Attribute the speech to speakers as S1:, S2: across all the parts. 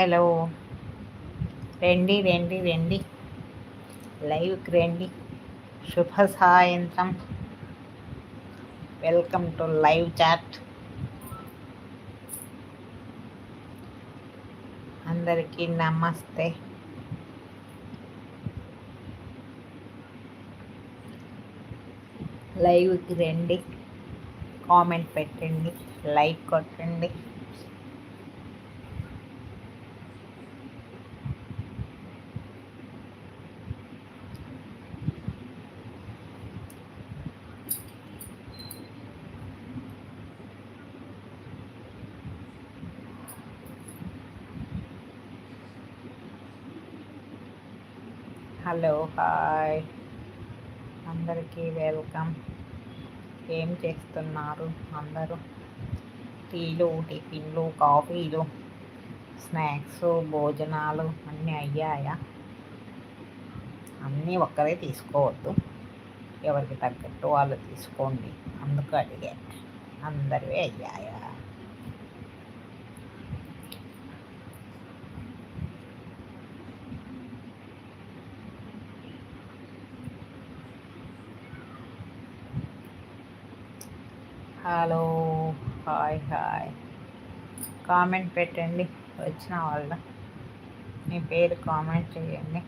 S1: Hello. రండి రండి రండి. లైవ్కి రండి. శుభ సాయంత్రం. Welcome to live chat. అందరికీ నమస్తే. లైవ్కి రండి. కామెంట్ పెట్టండి. లైక్ కొట్టండి. Hello hi. అందరికీ వెల్కమ్. ఏం చేస్తున్నారు అందరూ? టీలు టిఫిన్లు కాఫీలు స్నాక్స్ భోజనాలు అన్నీ అయ్యాయా? అన్నీ ఒక్కరే తీసుకోవద్దు. ఎవరికి తగ్గట్టు వాళ్ళు తీసుకోండి. అందుకు అడిగా అందరివే అయ్యాయా? హలో హాయ్ హాయ్ కామెంట్ పెట్టండి. వచ్చిన వాళ్ళ. మీ పేరు కామెంట్ చేయండి.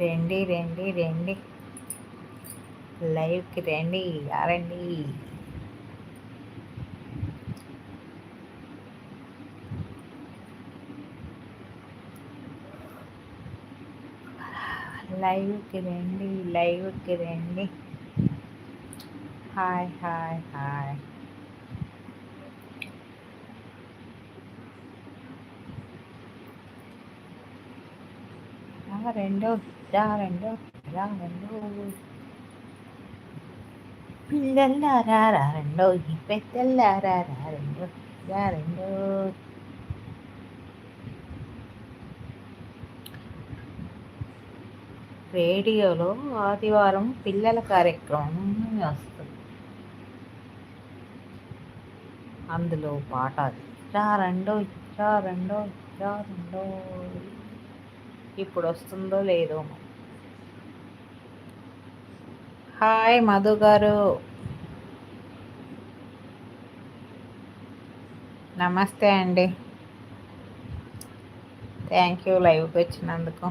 S1: రండి రండి రండి. లైవ్కి రండి రండి లైవ్కి రండి లైవ్కి రండి. హాయ్ హాయ్ హాయ్ రెండో రా రెండో రా రెండో పిల్లల్లారా రా రెండో ఈ పెద్దల్లారా రా రెండో రా రెండో రేడియోలో ఆదివారం పిల్లల కార్యక్రమం వస్తుంది అందులో పాట రా రెండో రా రెండో రా రెండో. ఇప్పుడు వస్తుందో లేదో హాయ్ మధు గారు. నమస్తే అండి. థ్యాంక్ యూ లైవ్కి వచ్చినందుకు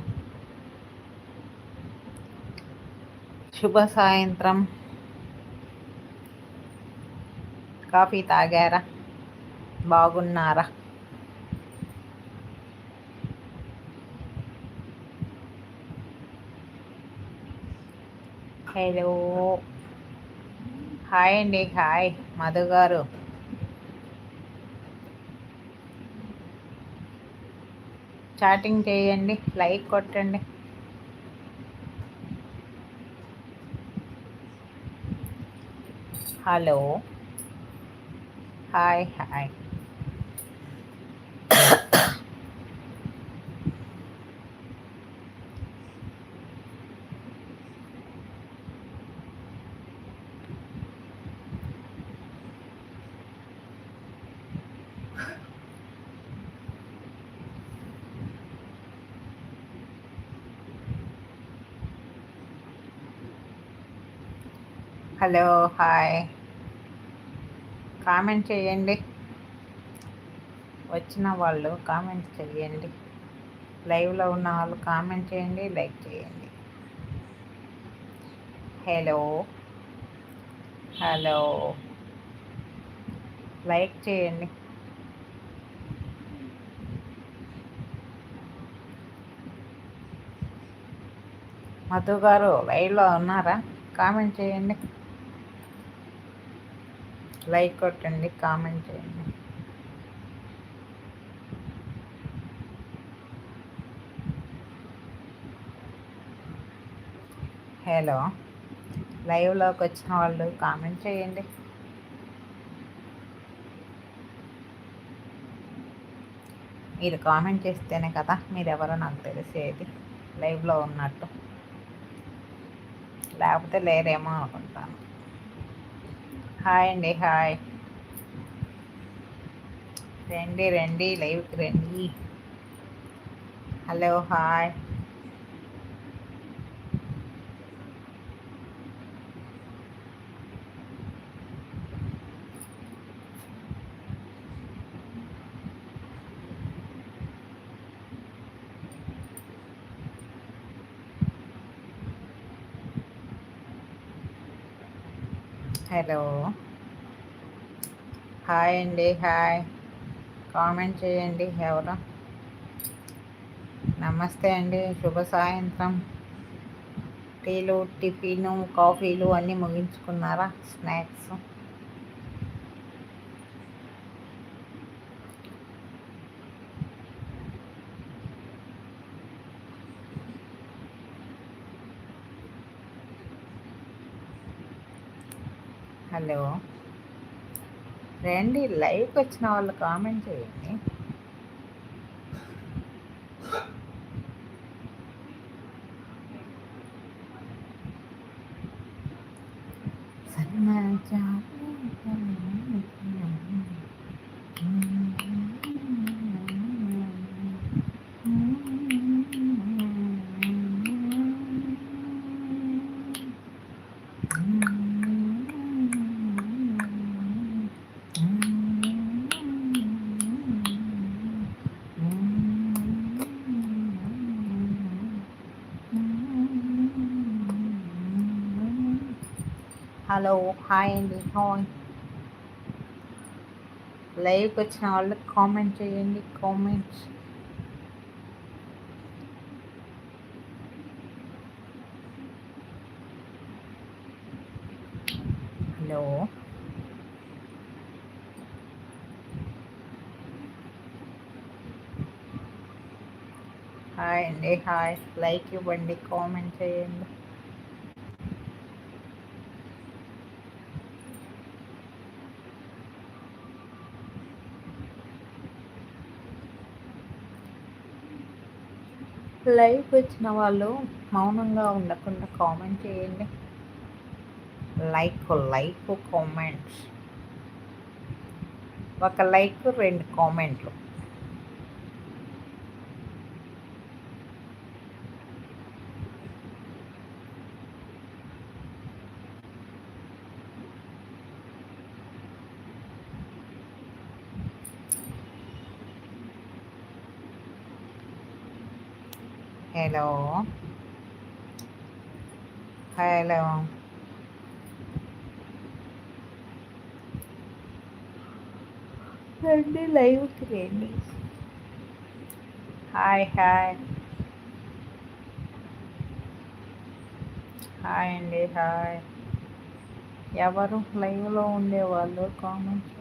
S1: శుభ సాయంత్రం. కాఫీ తాగారా? బాగున్నారా? హలో. హాయ్ అండి హాయ్. మధు గారు. చాటింగ్ చేయండి లైక్ కొట్టండి. Hello. Hi hi hello hi comment చేయండి. వచ్చిన వాళ్ళు కామెంట్ చేయండి. లైవ్లో ఉన్న వాళ్ళు కామెంట్ చేయండి లైక్ చేయండి. హలో హలో లైక్ చేయండి. మధు గారు లైవ్లో ఉన్నారా? కామెంట్ చేయండి. లైక్ కొట్టండి కామెంట్ చేయండి. హలో లైవ్లోకి వచ్చిన వాళ్ళు కామెంట్ చేయండి. మీరు కామెంట్ చేస్తేనే కదా మీరు ఎవరో నాకు తెలిసేది లైవ్లో ఉన్నట్టు. లేకపోతే లేరేమో అనుకుంటాను. హాయ్ అండి హాయ్ రండి రండి లైవ్కి రండి హలో హాయ్ హలో. హాయ్ అండి హాయ్. కామెంట్ చేయండి ఎవరు? నమస్తే అండి శుభ సాయంత్రం. టీలు టిఫిను కాఫీలు అన్నీ ముగించుకున్నారా? స్నాక్స్? హలో. రండి లైవ్కి వచ్చిన వాళ్ళు కామెంట్ చేయండి. సమాచారం హలో హాయ్ అండి హాయ్ లైవ్కి వచ్చిన వాళ్ళు కామెంట్ చేయండి కామెంట్స్ హలో హాయ్ అండి హాయ్ లైక్ ఇవ్వండి కామెంట్ చేయండి లైవ్ వచ్చిన వాళ్ళు మౌనంగా ఉండకుండా కామెంట్ చేయండి. Like like comments. ఒక లైక్ రెండు కామెంట్లు. హలో హలో రండి లైవ్కి రండి హాయ్ హాయ్ హాయ్ అండి హాయ్ ఎవరు లైవ్లో ఉండేవాళ్ళు కామెంట్స్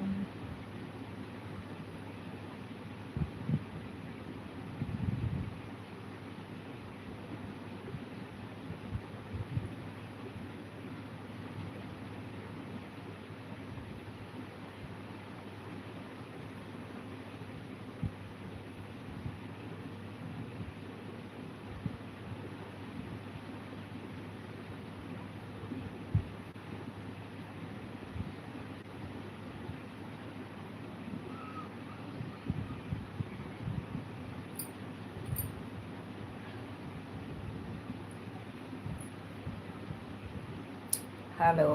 S1: హలో